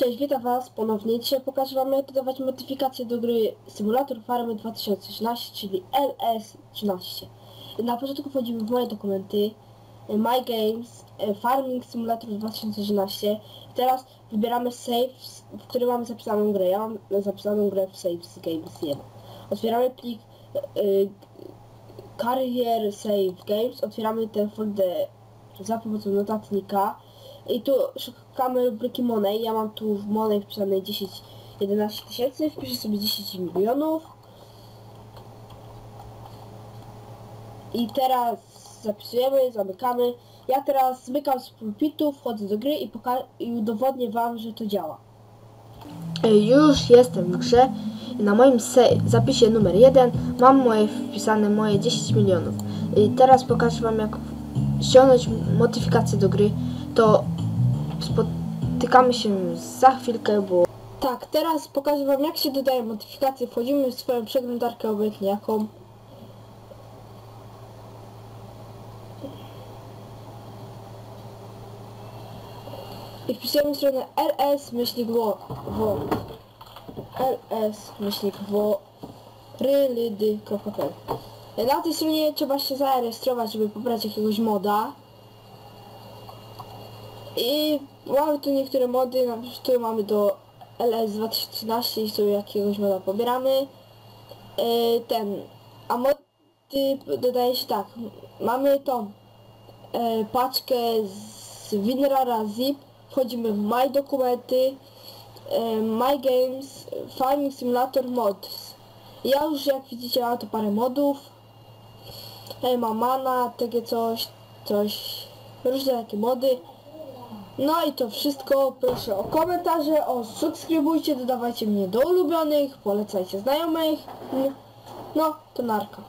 Cześć, witam was ponownie. Dzisiaj pokażę wam jak dodawać modyfikacje do gry Simulator Farmy 2013, czyli LS13. Na początku wchodzimy w moje dokumenty, e, My Games, e, Farming Simulator 2013. Teraz wybieramy save, w którym mamy zapisaną grę. Ja mam zapisaną grę w Saves Games 1. Otwieramy plik e, Career Save Games, otwieramy ten folder za pomocą notatnika i tu szukamy rubryki Money. Ja mam tu w Money wpisane 10, 11 tysięcy, wpiszę sobie 10 milionów. I teraz zapisujemy, zamykamy. Ja teraz zmykam z pulpitu, wchodzę do gry i, i udowodnię wam, że to działa. Już jestem w grze. Na moim zapisie numer 1 mam moje wpisane moje 10 milionów. I teraz pokażę wam jak ściągnąć modyfikacje do gry. To spotykamy się za chwilkę, bo Tak, teraz pokażę wam jak się dodaje modyfikacje. Wchodzimy w swoją przeglądarkę obojętnie jaką. I wpisujemy stronę ls myślnik wo, wo ls myślnik wo rylydy.pl Na tej stronie trzeba się zarejestrować, żeby pobrać jakiegoś moda. I mamy tu niektóre mody, na przykład tu mamy do LS 2013 i sobie jakiegoś moda pobieramy. Yy, ten, a mody dodaje się tak, mamy tą e, paczkę z WinRara Zip, wchodzimy w My Dokumenty, e, My Games, Farming Simulator Mods. Ja już jak widzicie mam tu parę modów. E, mam mana, takie coś, coś, różne takie mody. No i to wszystko. Proszę o komentarze, o subskrybujcie, dodawajcie mnie do ulubionych, polecajcie znajomych. No, to narka.